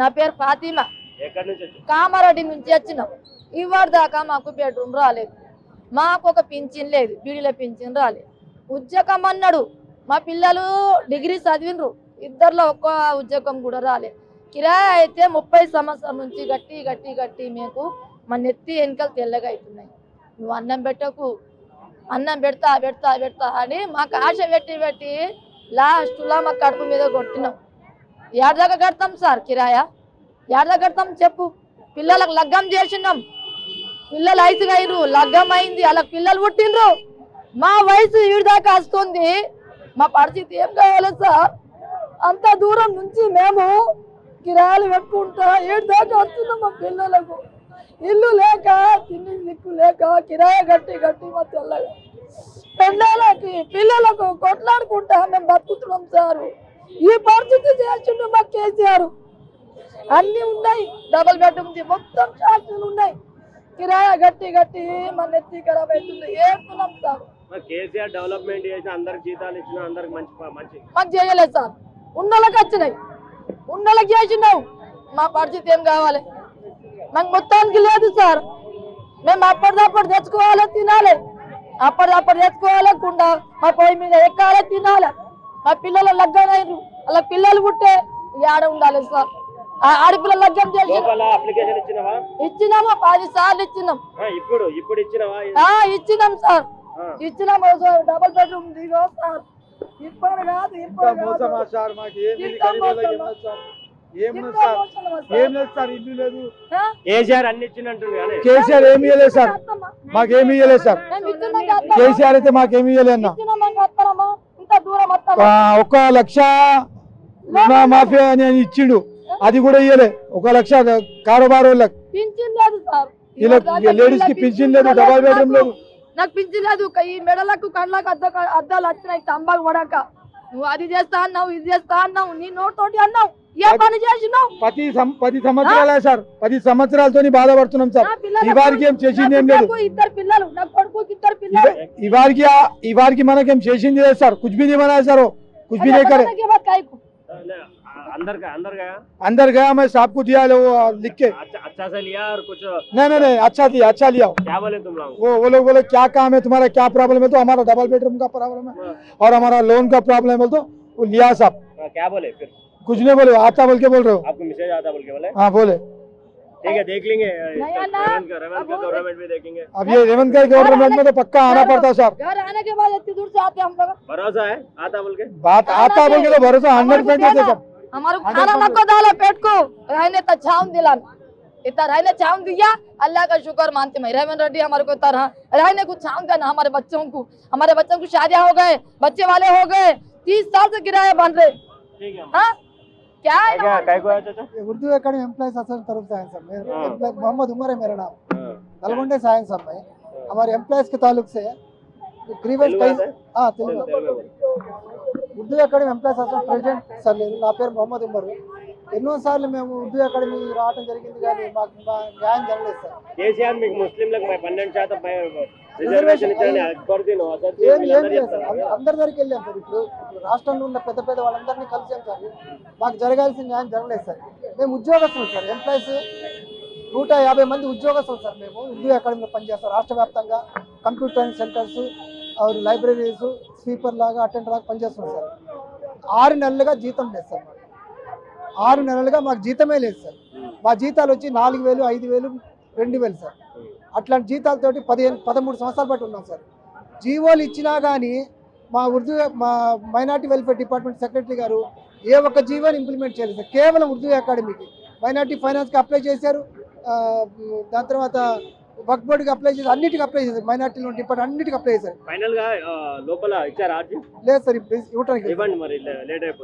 నా పేరు ఫాతిమా. కామారెడ్డి నుంచి వచ్చినాం. ఇవాడు దాకా మాకు బెడ్రూమ్ రాలేదు. మాకు ఒక పింఛన్ లేదు బీడీల పింఛన్ రాలేదు. ఉద్యోగం అన్నాడు. మా పిల్లలు డిగ్రీ చదివినరు ఇద్దరిలో ఒక్క ఉద్యోగం కూడా రాలేదు. కిరాయి అయితే ముప్పై సంవత్సరం నుంచి గట్టి గట్టి గట్టి మీకు మా నెత్తి వెనకలు తెల్లగా అవుతున్నాయి. నువ్వు అన్నం పెట్టకు. అన్నం పెడతా పెడతా పెడతా అని మాకు ఆశ పెట్టి పెట్టి లాస్ట్లో మా కడుపు మీద కొట్టినాం. ఏడాదిగా కడతాం సార్ కిరాయా? ఏడాది కడతాం చెప్పు. పిల్లలకు లగ్గం చేసినాం. పిల్లలు వయసుగా అయ్యారు లగ్గం అయింది. అలా పిల్లలు పుట్టిండ్రు. మా వయసు వీడిదాకా దాకా వస్తుంది. మా పరిస్థితి ఏం కావాలి సార్? అంత దూరం నుంచి మేము కిరాయలు పెట్టుకుంటా ఏడుదాకా వస్తున్నాం మా పిల్లలకు. ఇల్లు లేక తిండి దిక్కు లేక కిరాయ గట్టి గట్టి మా తెల్లగా. పెండాలకి పిల్లలకు కొట్లాడుకుంటా మేము బతుకుతున్నాం సారు. ఈ పరిస్థితి చేసిండు మా కేసీఆర్. అన్ని ఉన్నాయి. డబల్ బెడ్రూమ్ మొత్తం షాపులు ఉన్నాయి. కిరాయా గట్టి గట్టి మన నెత్తి ఖరాబ్ అవుతుంది. ఏడుతున్నాం సార్. కేసీఆర్ డెవలప్మెంట్ చేసి అందరికి జీతాలు ఇచ్చిన అందరికి మంచి మంచి మాకు చేయలేదు సార్. ఉన్నోళ్ళకి వచ్చినాయి. ఉన్నోళ్ళకి చేసినావు. మా పరిస్థితి ఏం కావాలి? మాకు మొత్తానికి లేదు సార్. మేము అప్పటిదప్పుడు తెచ్చుకోవాలి తినాలి. అప్పటిదప్పుడు తెచ్చుకోవాలి కుండా మా పొయ్యి మీద ఎక్కాలి తినాలి. మా పిల్లలు లగ్గనైరు అలా పిల్లలు పుట్టే ఈ ఆడ ఉండాలి సార్. ఆ ఆడపిల్ల లగ్గం చేసి లోపల అప్లికేషన్ ఇచ్చినవా? ఇచ్చినాము? పది సార్లు ఇచ్చినాం. ఆ, ఇప్పుడు ఇప్పుడు ఇచ్చినవా? ఆ ఇచ్చినాం సార్. ఆ. ఇచ్చినాము డబల్ బెడ్రూమ్ దిగో సార్. ఇప్పుడు కాదు ఇప్పుడు? కేసీఆర్ అన్ని ఏమి ఇవ్వలేదు సార్. మాకేమి ఇవ్వలేదు సార్. ఇచ్చినాం. కేసీఆర్ అయితే మాకేమి ఇవ్వలేదు అన్న ఇచ్చినాం మేము వస్తామమ్మా. ఇంత దూరం వస్తామా? ఆ, ఒక లక్ష మాఫియా అని ఇచ్చిండు. అది కూడా ఇవ్వలే ఒక లక్ష కారోబార్ లేడీస్కి పింఛన్ లేదు డబల్ బెడ్రూమ్. లేదు. నాకు పింఛన్ లేదు. ఈ మెడలకు కళ్ళకు అద్ద అద్దాలు వచ్చినాయి తంబాకు పడక నువ్వు అది చేస్తా అన్నావు ఇది చేస్తా అన్నావు నీ నోటోటి అన్నావు. ఏ పని చేసినావు? పది పది సంవత్సరాలే సార్. పది సంవత్సరాలతోని బాధపడుతున్నాం సార్. ఈ వారికి ఏం చేసింది ఏం లేదు. ఇద్దరు పిల్లలు నా కొడుకుకి ఇద్దరు పిల్లలు. ఇవారికి ఇవారికి మనకేం చేసింది లేదు सर कुछ भी नहीं करे। अंदर का अंदर गया अंदर गया मैं साहब को दिया वो लिख के। अच्छा अच्छा से लिया और कुछ नहीं नहीं नहीं अच्छा दिया अच्छा लिया। क्या बोले तुम लोग? वो वो लोग बोले क्या काम है तुम्हारा क्या प्रॉब्लम है? तो हमारा डबल बेडरूम का प्रॉब्लम है। हाँ। और हमारा लोन का प्रॉब्लम है तो वो लिया साहब। हाँ, क्या बोले फिर? कुछ नहीं बोले आता बोल के बोल रहे हो। आपको मैसेज आता बोल के बोले? हाँ बोले। ठीक है देख लेंगे। अब गवर्नमेंट भी देखेंगे। अब ये रेवंत का गवर्नमेंट में तो पक्का आना पड़ता है साहब घर आने के बाद इतनी दूर से आते हम लोग। भरोसा है? आता बोल के? बात आता बोल के तो भरोसा हंड्रेड परसेंट है हमारे खाना नको डाला पेट को। रहने तो छावन दिला इतना रहने छावन दिया अल्लाह का शुक्र मानते मैं रेवन रेड्डी हमारे को तरह रहने को छावन देना हमारे बच्चों को। हमारे बच्चों को शादियाँ हो गए बच्चे वाले हो गए। तीस साल से किराया बन रहे। ठीक है। हाँ? क्या है क्या काय को है चाचा ये उर्दू अकेडमी एम्प्लॉयज एसोसिएशन तरफ से आए सर मेरे हाँ। employee- मोहम्मद उमर है मेरा नाम हाँ, नलगुंडे से आए सर मैं हमारे एम्प्लॉयज के ताल्लुक से ग्रीवेंस తెలుగు कई आता है? हाँ चल, तेलुगु తెలుగు में बोल. Urdu academy employees association president sir నేను నా పేరు మొహమ్మద్ ఉమర్ ఎన్నోసార్లు మేము ఉర్దూ అకాడమీ రావడం జరిగింది కానీ మాకు మా న్యాయం జరగలేదు సార్ కేసీఆర్ మీకు ముస్లింలకు మై పన్నెండు శాతం పై రిజర్వేషన్ అందరి దగ్గరికి వెళ్ళాం సార్ ఇప్పుడు. రాష్ట్రంలో ఉన్న పెద్ద పెద్ద వాళ్ళందరినీ కలిసాం సార్. మాకు జరగాల్సిన న్యాయం జరగలేదు సార్. మేము ఉద్యోగస్తులు సార్. ఎంప్లాయీస్ నూట యాభై మంది ఉద్యోగస్తులు సార్ మేము. ఉర్దూ అకాడమీలో పనిచేస్తాం. రాష్ట్ర వ్యాప్తంగా కంప్యూటర్ సెంటర్స్ లైబ్రరీస్ స్వీపర్ లాగా అటెండర్ లాగా పనిచేస్తున్నాం సార్. ఆరు నెలలుగా జీతం లేదు సార్ ఆరు నెలలుగా మాకు జీతమే లేదు సార్. మా జీతాలు వచ్చి నాలుగు వేలు ఐదు వేలు రెండు వేలు సార్. అట్లాంటి జీతాలతోటి పదిహేను పదమూడు సంవత్సరాల పాటు ఉన్నాం సార్. జీవోలు ఇచ్చినా కానీ మా ఉర్దూ మా మైనార్టీ వెల్ఫేర్ డిపార్ట్మెంట్ సెక్రటరీ గారు ఏ ఒక్క జీవోని ఇంప్లిమెంట్ చేయలేదు సార్. కేవలం ఉర్దూ అకాడమీకి. మైనార్టీ ఫైనాన్స్కి అప్లై చేశారు. దాని తర్వాత వర్క్ బోర్డుకి అప్లై చేసి అన్నిటికీ అప్లై చేశారు. మైనార్టీ లోన్ డిపార్ట్మెంట్ అన్నిటికీ అప్లై చేశారు. ఫైనల్గా ఆ, లోపల ఇచ్చారు లేదు సార్ ఇప్పుడు ఇవ్వండి మరి లేట్ అయిపోతుంది.